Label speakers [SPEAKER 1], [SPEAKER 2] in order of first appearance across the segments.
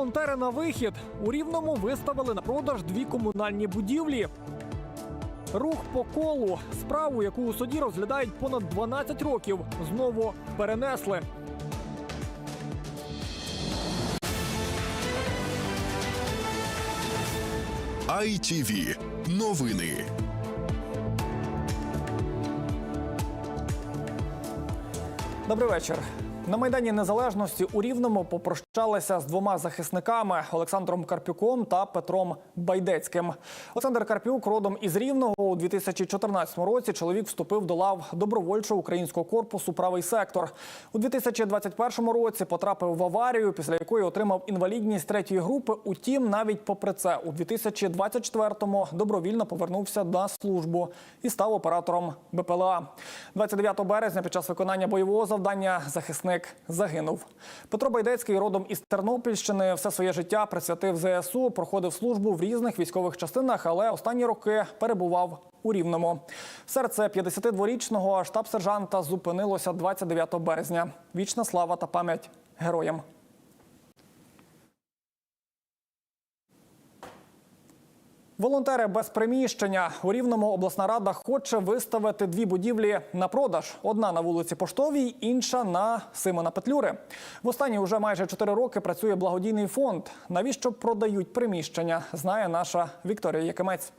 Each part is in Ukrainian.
[SPEAKER 1] Волонтери на вихід у рівному виставили на продаж дві комунальні будівлі. Рух по колу справу, яку у суді розглядають понад 12 років, знову перенесли.
[SPEAKER 2] ITV. Новини.
[SPEAKER 1] Добрий вечір. На майдані Незалежності у Рівному попрощалися з двома захисниками Олександром Карпюком та Петром Байдецьким. Олександр Карпюк родом із Рівного у 2014 році. Чоловік вступив до лав добровольчого українського корпусу Правий сектор у 2021 році. Потрапив в аварію, після якої отримав інвалідність третьої групи. Утім, навіть попри це, у 2024-му добровільно повернувся на службу і став оператором БПЛА. 29 березня під час виконання бойового завдання захисник загинув. Петро Байдецький родом із Тернопільщини все своє життя присвятив ЗСУ, проходив службу в різних військових частинах, але останні роки перебував у Рівному. Серце 52-річного штаб-сержанта зупинилося 29 березня. Вічна слава та пам'ять героям. Волонтери без приміщення у рівному обласна рада хоче виставити дві будівлі на продаж: одна на вулиці Поштовій, інша на Симона Петлюри. В останній уже майже чотири роки працює благодійний фонд. Навіщо продають приміщення? Знає наша Вікторія Якимець.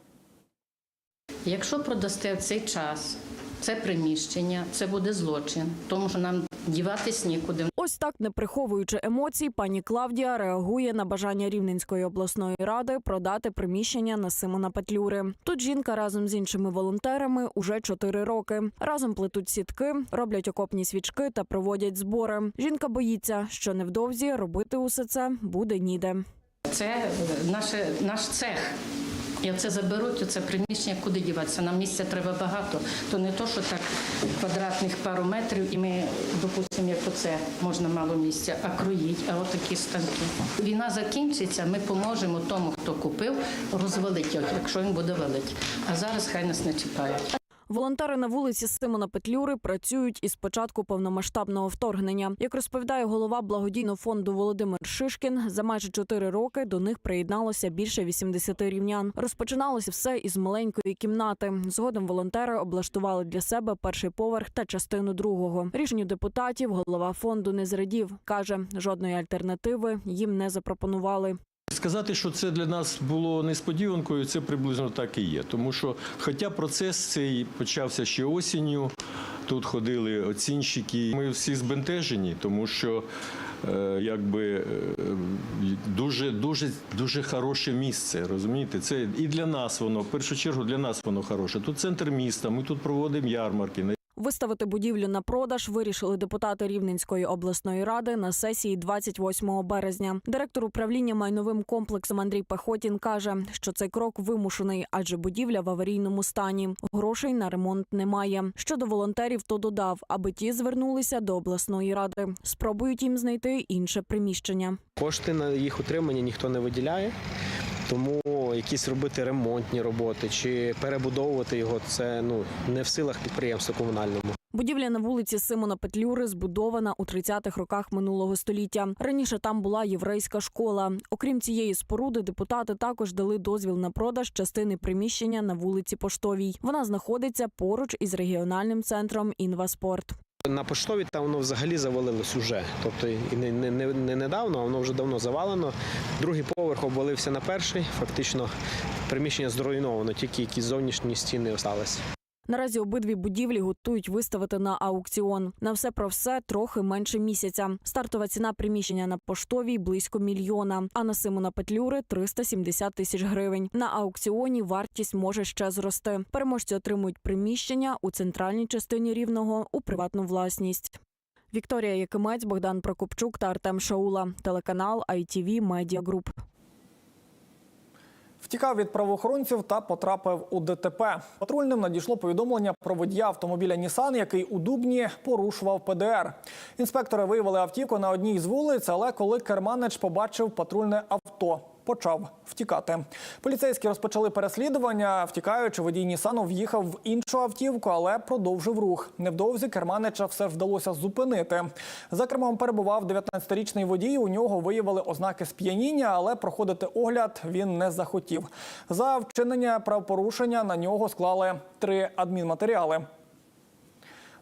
[SPEAKER 3] Якщо продасте в цей час це приміщення, це буде злочин, тому що нам діватись нікуди.
[SPEAKER 4] Ось так, не приховуючи емоцій, пані Клавдія реагує на бажання Рівненської обласної ради продати приміщення на Симона Петлюри. Тут жінка разом з іншими волонтерами уже чотири роки. Разом плетуть сітки, роблять окопні свічки та проводять збори. Жінка боїться, що невдовзі робити усе це буде ніде.
[SPEAKER 3] Це наше, наш цех. І оце заберуть, оце приміщення, куди діватися. Нам місця треба багато. То не то, що так квадратних пару метрів, і ми, допустимо, як оце можна мало місця, а кроїть, а отакі станки. Війна закінчиться, ми поможемо тому, хто купив, розвалити якщо він буде валити. А зараз хай нас не чіпають.
[SPEAKER 4] Волонтери на вулиці Симона Петлюри працюють із початку повномасштабного вторгнення. Як розповідає голова благодійного фонду Володимир Шишкін, за майже чотири роки до них приєдналося більше 80 рівнян. Розпочиналося все із маленької кімнати. Згодом волонтери облаштували для себе перший поверх та частину другого. Рішенню депутатів голова фонду не зрадів. каже, жодної альтернативи їм не запропонували.
[SPEAKER 5] Сказати, що це для нас було несподіванкою, це приблизно так і є. Тому що, хоча процес цей почався ще осінню, тут ходили оцінщики. Ми всі збентежені, тому що е, якби е, дуже, дуже, дуже хороше місце. Розумієте, це і для нас воно, в першу чергу, для нас воно хороше. Тут центр міста, ми тут проводимо ярмарки.
[SPEAKER 4] Виставити будівлю на продаж вирішили депутати Рівненської обласної ради на сесії 28 березня. Директор управління майновим комплексом Андрій Пехотін каже, що цей крок вимушений, адже будівля в аварійному стані. Грошей на ремонт немає. Щодо волонтерів, то додав, аби ті звернулися до обласної ради. Спробують їм знайти інше приміщення.
[SPEAKER 6] Кошти на їх утримання ніхто не виділяє. Тому якісь робити ремонтні роботи чи перебудовувати його це ну не в силах підприємства комунальному.
[SPEAKER 4] Будівля на вулиці Симона Петлюри збудована у 30-х роках минулого століття. Раніше там була єврейська школа. Окрім цієї споруди, депутати також дали дозвіл на продаж частини приміщення на вулиці Поштовій. Вона знаходиться поруч із регіональним центром Інваспорт.
[SPEAKER 6] На поштові там воно взагалі завалилось уже. Тобто і не, не, не, не недавно, а воно вже давно завалено. Другий поверх обвалився на перший. Фактично приміщення зруйновано, тільки якісь зовнішні стіни залишилися.
[SPEAKER 4] Наразі обидві будівлі готують виставити на аукціон. На все про все трохи менше місяця. Стартова ціна приміщення на поштовій близько мільйона, а на Симона Петлюри 370 тисяч гривень. На аукціоні вартість може ще зрости. Переможці отримують приміщення у центральній частині рівного у приватну власність. Вікторія Якимець, Богдан Прокопчук та Артем Шаула. Телеканал ITV Media Group.
[SPEAKER 1] Втікав від правоохоронців та потрапив у ДТП. Патрульним надійшло повідомлення про водія автомобіля Нісан, який у Дубні порушував ПДР. Інспектори виявили автівку на одній з вулиць, але коли керманич побачив патрульне авто, почав втікати. Поліцейські розпочали переслідування. Втікаючи, водій Нісану в'їхав в іншу автівку, але продовжив рух. Невдовзі керманича все вдалося зупинити. За кермом перебував 19-річний водій. У нього виявили ознаки сп'яніння, але проходити огляд він не захотів. За вчинення правопорушення на нього склали три адмінматеріали.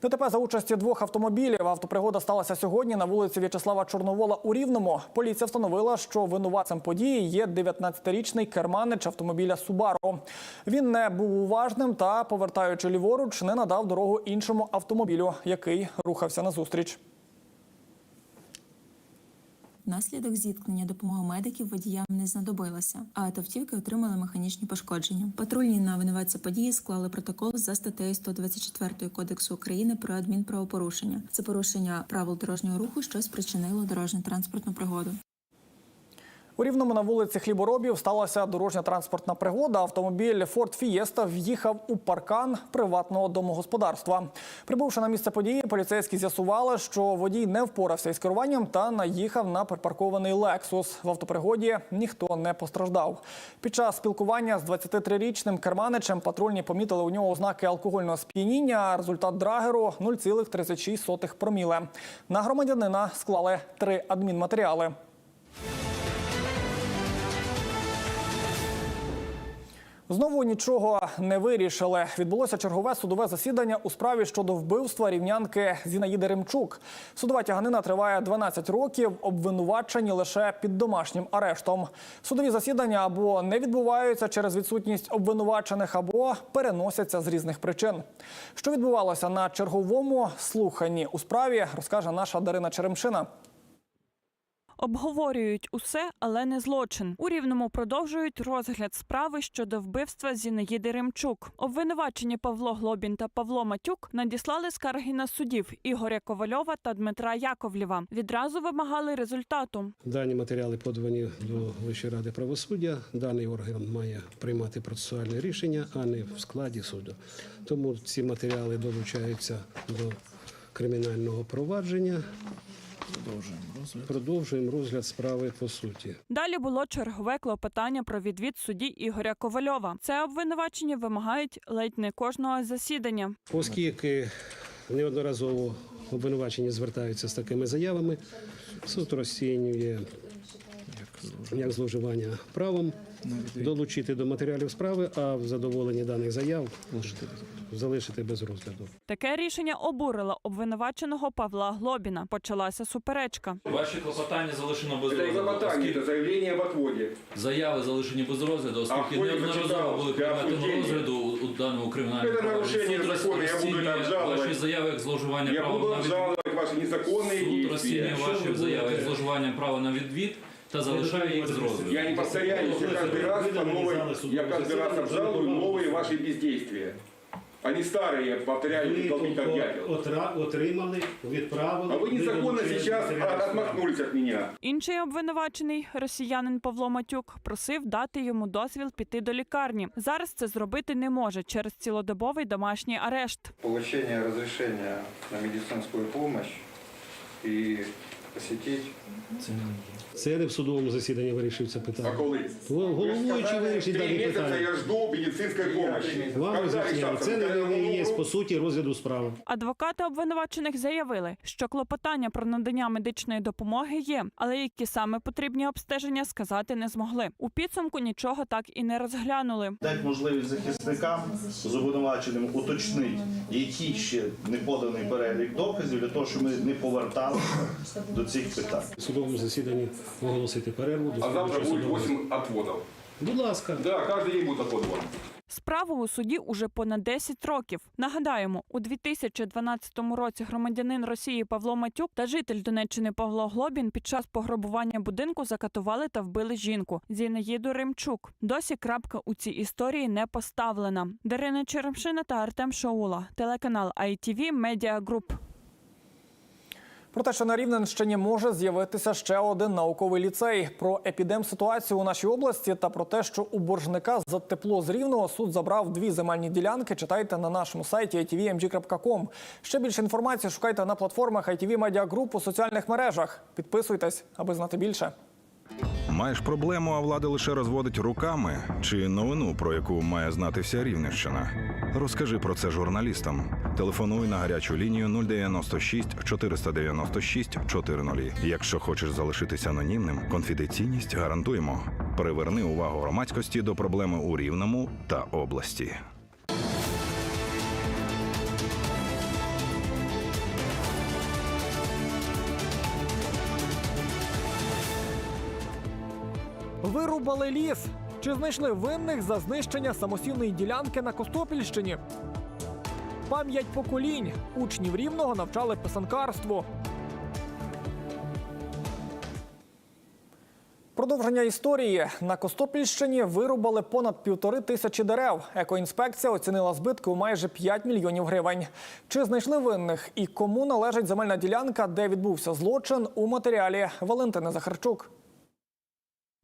[SPEAKER 1] ДТП за участі двох автомобілів. Автопригода сталася сьогодні на вулиці В'ячеслава Чорновола у Рівному. Поліція встановила, що винуватцем події є 19-річний керманич автомобіля Субаро. Він не був уважним та, повертаючи ліворуч, не надав дорогу іншому автомобілю, який рухався назустріч.
[SPEAKER 7] Внаслідок зіткнення допомога медиків водіям не знадобилася, а автівки отримали механічні пошкодження. Патрульні на винуватця події склали протокол за статтею 124 Кодексу України про адмінправопорушення. Це порушення правил дорожнього руху, що спричинило дорожньо-транспортну пригоду.
[SPEAKER 1] У Рівному на вулиці Хліборобів сталася дорожня транспортна пригода. Автомобіль Ford Fiesta в'їхав у паркан приватного домогосподарства. Прибувши на місце події, поліцейські з'ясували, що водій не впорався із керуванням та наїхав на припаркований Lexus. В автопригоді ніхто не постраждав. Під час спілкування з 23-річним керманичем патрульні помітили у нього ознаки алкогольного сп'яніння. Результат драгеру 0,36 проміле. На громадянина склали три адмінматеріали. Знову нічого не вирішили. Відбулося чергове судове засідання у справі щодо вбивства рівнянки Зінаїди Римчук. Судова тяганина триває 12 років, обвинувачені лише під домашнім арештом. Судові засідання або не відбуваються через відсутність обвинувачених, або переносяться з різних причин. Що відбувалося на черговому слуханні у справі, розкаже наша Дарина Черемшина.
[SPEAKER 8] Обговорюють усе, але не злочин. У рівному продовжують розгляд справи щодо вбивства Зінаїди Римчук. Обвинувачені Павло Глобін та Павло Матюк надіслали скарги на суддів Ігоря Ковальова та Дмитра Яковлєва. Відразу вимагали результату.
[SPEAKER 9] Дані матеріали подані до Вищої ради правосуддя. Даний орган має приймати процесуальне рішення, а не в складі суду. Тому ці матеріали долучаються до кримінального провадження. Продовжуємо розгляд. Продовжуємо розгляд справи по суті.
[SPEAKER 8] Далі було чергове клопотання про відвід судді Ігоря Ковальова. Це обвинувачення вимагають ледь не кожного засідання.
[SPEAKER 9] Оскільки неодноразово обвинувачені звертаються з такими заявами, суд розцінює як зловживання правом долучити до матеріалів справи, а в задоволенні даних заяв залишити без розгляду.
[SPEAKER 8] Таке рішення обурило обвинуваченого Павла Глобіна. Почалася суперечка.
[SPEAKER 10] Ваші клопотання залишено без
[SPEAKER 11] Это не
[SPEAKER 10] розгляду.
[SPEAKER 11] клопотание,
[SPEAKER 10] оскільки
[SPEAKER 11] это заявление об отводе.
[SPEAKER 10] Заяви залишені без розгляду,
[SPEAKER 11] А
[SPEAKER 10] оскільки
[SPEAKER 11] хто їх
[SPEAKER 10] неодноразово
[SPEAKER 11] зачитав?
[SPEAKER 10] були
[SPEAKER 11] Для
[SPEAKER 10] предметом
[SPEAKER 11] обсуждення?
[SPEAKER 10] розгляду у, у даному кримінальному
[SPEAKER 11] Це
[SPEAKER 10] провадженні.
[SPEAKER 11] нарушення
[SPEAKER 10] Суд
[SPEAKER 11] закону, я буду
[SPEAKER 10] розцінює
[SPEAKER 11] там жалувати.
[SPEAKER 10] ваші заяви як зловживання
[SPEAKER 11] Я
[SPEAKER 10] права
[SPEAKER 11] буду
[SPEAKER 10] на відвід.
[SPEAKER 11] обжаловать ваши незаконные
[SPEAKER 10] Суд розцінює
[SPEAKER 11] действия.
[SPEAKER 10] ваші заяви як зловживання права на відвід та залишає їх з розгляду.
[SPEAKER 11] Я не повторяюсь, я каждый раз по новой, я каждый раз обжалую новые ваши бездействия. Они старые, повторяю, долбить как дятел.
[SPEAKER 9] отримали, відправили.
[SPEAKER 11] А вы незаконно сейчас от- отмахнулись от меня.
[SPEAKER 8] Інший обвинувачений, росіянин Павло Матюк, просив дати йому дозвіл піти до лікарні. Зараз це зробити не може через цілодобовий домашній арешт.
[SPEAKER 12] получение разрешения на медицинскую помощь и посетить
[SPEAKER 9] Це не в судовому засіданні вирішив це
[SPEAKER 11] А
[SPEAKER 9] питання.
[SPEAKER 11] коли?
[SPEAKER 9] Головуючий вирішить
[SPEAKER 11] Три
[SPEAKER 9] дані питання.
[SPEAKER 11] я жду медицинской помощи.
[SPEAKER 9] Вам
[SPEAKER 11] Когда
[SPEAKER 9] це
[SPEAKER 11] Когда
[SPEAKER 9] не є по суті розгляду справи.
[SPEAKER 8] Адвокати обвинувачених заявили, що клопотання про надання медичної допомоги є, але які саме потрібні обстеження сказати не змогли. У підсумку нічого так і не розглянули.
[SPEAKER 13] Дать можливість захисникам з обвинуваченим уточнити, який ще не поданий перелік доказів для того, щоб ми не поверталися до цих питань.
[SPEAKER 9] В судовому засіданні оголосити перерву. до
[SPEAKER 11] А завтра будет 8 отводов.
[SPEAKER 9] Будь ласка.
[SPEAKER 11] Да, каждый день будет отвод вам.
[SPEAKER 8] Справу у суді уже понад 10 років. Нагадаємо, у 2012 році громадянин Росії Павло Матюк та житель Донеччини Павло Глобін під час пограбування будинку закатували та вбили жінку Зінаїду Римчук. Досі крапка у цій історії не поставлена. Дарина Черемшина та Артем Шаула, телеканал ITV Media Group.
[SPEAKER 1] Про те, що на Рівненщині може з'явитися ще один науковий ліцей, про епідемситуацію у нашій області та про те, що у боржника за тепло з рівного суд забрав дві земельні ділянки. Читайте на нашому сайті itvmg.com. Ще більше інформації шукайте на платформах ITV Media Group у соціальних мережах. Підписуйтесь, аби знати більше.
[SPEAKER 14] Маєш проблему, а влада лише розводить руками чи новину, про яку має знати вся Рівненщина? Розкажи про це журналістам. Телефонуй на гарячу лінію 096 496 400. Якщо хочеш залишитися анонімним, конфіденційність гарантуємо. Приверни увагу громадськості до проблеми у Рівному та області.
[SPEAKER 1] Вирубали ліс. Чи знайшли винних за знищення самосівної ділянки на Костопільщині? Пам'ять поколінь. Учнів рівного навчали писанкарству. Продовження історії на Костопільщині вирубали понад півтори тисячі дерев. Екоінспекція оцінила збитки у майже 5 мільйонів гривень. Чи знайшли винних і кому належить земельна ділянка, де відбувся злочин у матеріалі Валентини Захарчук.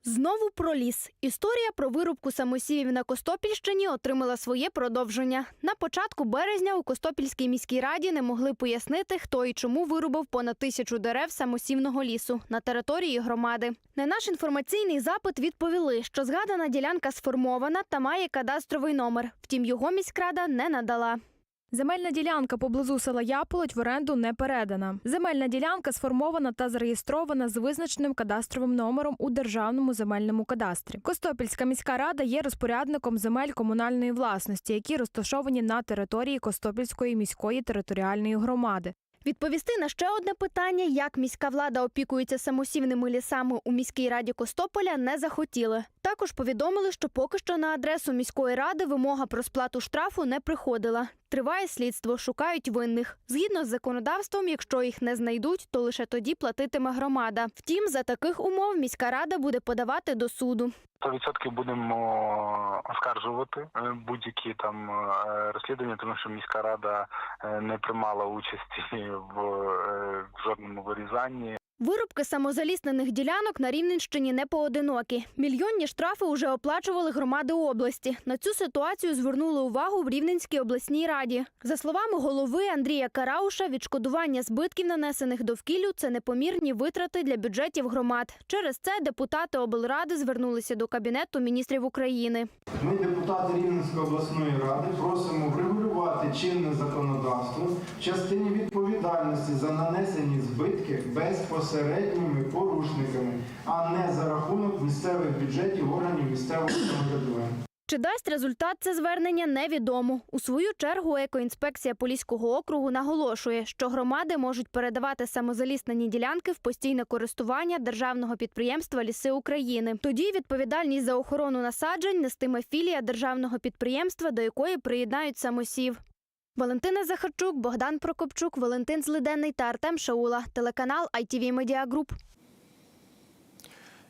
[SPEAKER 15] Знову про ліс. Історія про вирубку самосівів на Костопільщині отримала своє продовження. На початку березня у Костопільській міській раді не могли пояснити, хто і чому вирубав понад тисячу дерев самосівного лісу на території громади. На наш інформаційний запит відповіли, що згадана ділянка сформована та має кадастровий номер. Втім, його міськрада не надала.
[SPEAKER 16] Земельна ділянка поблизу села Яполоть в оренду не передана. Земельна ділянка сформована та зареєстрована з визначеним кадастровим номером у державному земельному кадастрі. Костопільська міська рада є розпорядником земель комунальної власності, які розташовані на території Костопільської міської територіальної громади.
[SPEAKER 15] Відповісти на ще одне питання, як міська влада опікується самосівними лісами у міській раді Костополя, не захотіли. Також повідомили, що поки що на адресу міської ради вимога про сплату штрафу не приходила. Триває слідство, шукають винних. Згідно з законодавством, якщо їх не знайдуть, то лише тоді платитиме громада. Втім, за таких умов міська рада буде подавати до суду.
[SPEAKER 17] 100% будемо оскаржувати е, будь-які там е, розслідування, тому що міська рада е, не приймала участі е, в жодному вирізанні.
[SPEAKER 15] Вирубки самозаліснених ділянок на Рівненщині не поодинокі. Мільйонні штрафи вже оплачували громади області. На цю ситуацію звернули увагу в Рівненській обласній раді. За словами голови Андрія Карауша, відшкодування збитків, нанесених довкіллю, це непомірні витрати для бюджетів громад. Через це депутати облради звернулися до кабінету міністрів України.
[SPEAKER 18] Ми, депутати Рівненської обласної ради, просимо врегулювати чинне законодавство в частині відповідальності за нанесені збитки безпосередніми порушниками, а не за рахунок місцевих бюджетів органів місцевого самоврядування.
[SPEAKER 15] Чи дасть результат це звернення, невідомо. У свою чергу екоінспекція Поліського округу наголошує, що громади можуть передавати самозаліснені ділянки в постійне користування державного підприємства Ліси України. Тоді відповідальність за охорону насаджень нестиме філія державного підприємства, до якої приєднають самосів. Валентина Захарчук, Богдан Прокопчук, Валентин Злиденний та Артем Шаула. Телеканал ITV Media Group.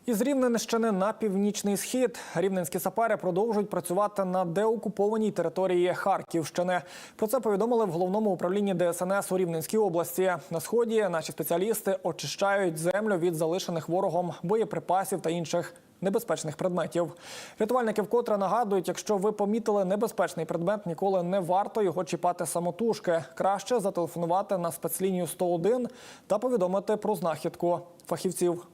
[SPEAKER 1] Із Рівненщини на північний схід рівненські сапери продовжують працювати на деокупованій території Харківщини. Про це повідомили в головному управлінні ДСНС у Рівненській області. На сході наші спеціалісти очищають землю від залишених ворогом боєприпасів та інших небезпечних предметів. Рятувальники вкотре нагадують, якщо ви помітили небезпечний предмет, ніколи не варто його чіпати самотужки. Краще зателефонувати на спецлінію 101 та повідомити про знахідку фахівців.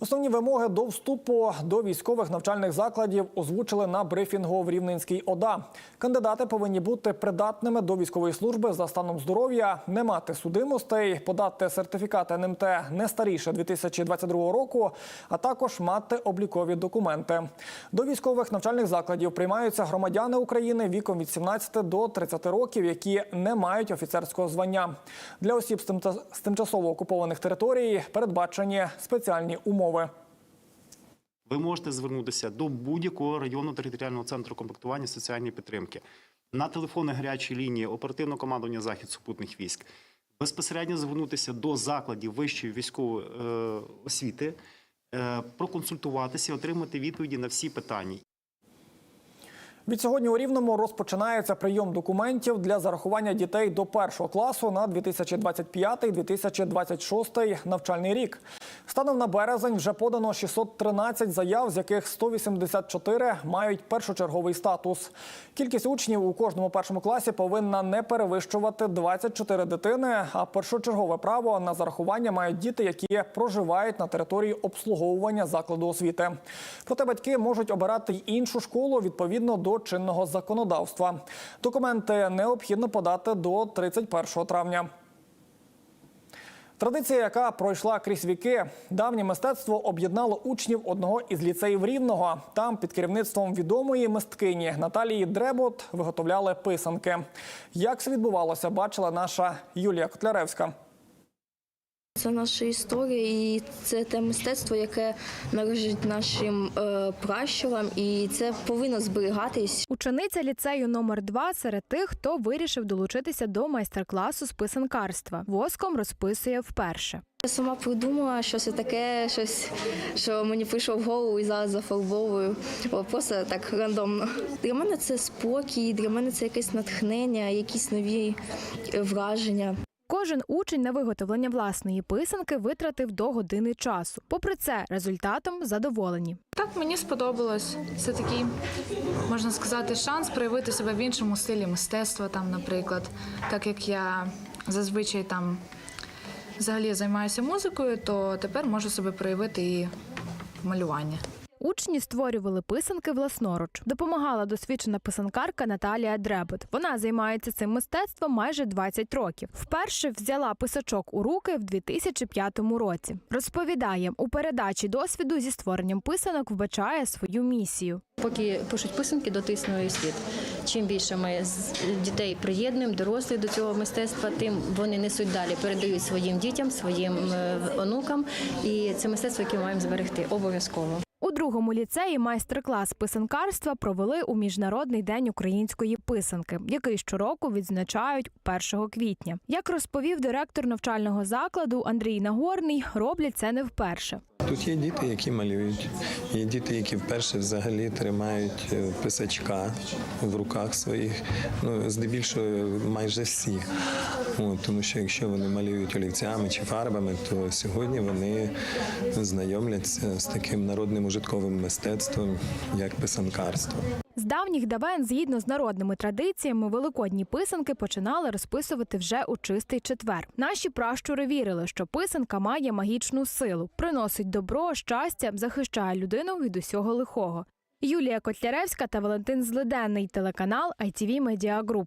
[SPEAKER 1] Основні вимоги до вступу до військових навчальних закладів озвучили на брифінгу в Рівненській ОДА. Кандидати повинні бути придатними до військової служби за станом здоров'я, не мати судимостей, подати сертифікат НМТ не старіше 2022 року, а також мати облікові документи. До військових навчальних закладів приймаються громадяни України віком від 17 до 30 років, які не мають офіцерського звання. Для осіб з тимчасово окупованих територій передбачені спеціальні умови.
[SPEAKER 19] Ви можете звернутися до будь-якого районного територіального центру комплектування соціальної підтримки. На телефони гарячої лінії оперативного командування захід супутних військ, безпосередньо звернутися до закладів вищої військової е, освіти, е, проконсультуватися, отримати відповіді на всі питання.
[SPEAKER 1] Від сьогодні у Рівному розпочинається прийом документів для зарахування дітей до першого класу на 2025-2026 навчальний рік. Станом на березень вже подано 613 заяв, з яких 184 мають першочерговий статус. Кількість учнів у кожному першому класі повинна не перевищувати 24 дитини. А першочергове право на зарахування мають діти, які проживають на території обслуговування закладу освіти. Проте батьки можуть обирати й іншу школу відповідно до чинного законодавства. Документи необхідно подати до 31 травня. Традиція, яка пройшла крізь віки, давнє мистецтво об'єднало учнів одного із ліцеїв Рівного. Там під керівництвом відомої мисткині Наталії Дребот виготовляли писанки. Як це відбувалося, бачила наша Юлія Котляревська.
[SPEAKER 20] Це наша історія, і це те мистецтво, яке належить нашим е, пращурам, і це повинно зберігатись.
[SPEAKER 16] Учениця ліцею номер 2 серед тих, хто вирішив долучитися до майстер-класу з писанкарства. Воском розписує вперше.
[SPEAKER 20] Я сама придумала, що це таке, щось, що мені прийшло в голову і зараз зафарбовую. Просто так рандомно. Для мене це спокій, для мене це якесь натхнення, якісь нові враження.
[SPEAKER 16] Кожен учень на виготовлення власної писанки витратив до години часу. Попри це, результатом задоволені.
[SPEAKER 21] Так мені сподобалось. Це такий, можна сказати, шанс проявити себе в іншому стилі мистецтва, там, наприклад, так як я зазвичай там взагалі займаюся музикою, то тепер можу себе проявити і в малюванні.
[SPEAKER 16] Учні створювали писанки власноруч. Допомагала досвідчена писанкарка Наталія Дребет. Вона займається цим мистецтвом майже 20 років. Вперше взяла писачок у руки в 2005 році. Розповідає, у передачі досвіду зі створенням писанок вбачає свою місію.
[SPEAKER 22] Поки пишуть писанки, доти існує світ. Чим більше ми дітей приєднуємо, дорослих до цього мистецтва, тим вони несуть далі, передають своїм дітям, своїм е, онукам. І це мистецтво, яке маємо зберегти обов'язково.
[SPEAKER 16] У другому ліцеї майстер-клас писанкарства провели у міжнародний день української писанки, який щороку відзначають 1 квітня. Як розповів директор навчального закладу Андрій Нагорний, роблять це не вперше.
[SPEAKER 23] Тут є діти, які малюють, є діти, які вперше взагалі тримають е, писачка в руках своїх. Ну, здебільшого майже всі. От, тому що якщо вони малюють олівцями чи фарбами, то сьогодні вони знайомляться з таким народним ужитковим мистецтвом, як писанкарство.
[SPEAKER 16] З давніх давен, згідно з народними традиціями, великодні писанки починали розписувати вже у чистий четвер. Наші пращури вірили, що писанка має магічну силу, приносить добро, щастя, захищає людину від усього лихого. Юлія Котляревська та Валентин Злиденний, телеканал ITV Media Group.